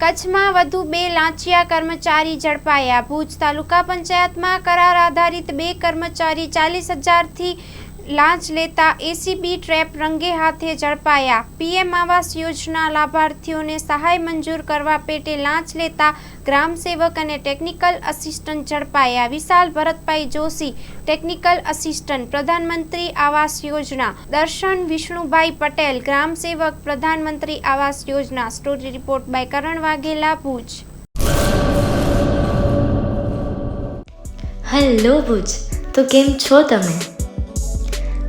કચ્છમાં વધુ બે લાંચિયા કર્મચારી ઝડપાયા. ભુજ તાલુકા પંચાયતમાં કરાર આધારિત બે કર્મચારી ચાલીસ હજારથી લાંચ લેતા એસીબી ટ્રેપ રંગે હાથે ઝડપાયા. પીએમ આવાસ યોજના લાભાર્થીઓને સહાય મંજૂર કરવા પેટે લાંચ લેતા ગ્રામ સેવક અને ટેકનિકલ અસિસ્ટન્ટ ઝડપાયા. Vishal Bharatbhai Joshi, technical assistant, Pradhanmantri Awas Yojana. દર્શન વિષ્ણુભાઈ પટેલ ગ્રામ સેવક Pradhanmantri Awas Yojana. Story report by Karan Vaghela, Bhuj. Hello, Bhuj. તો કેમ છો તમે?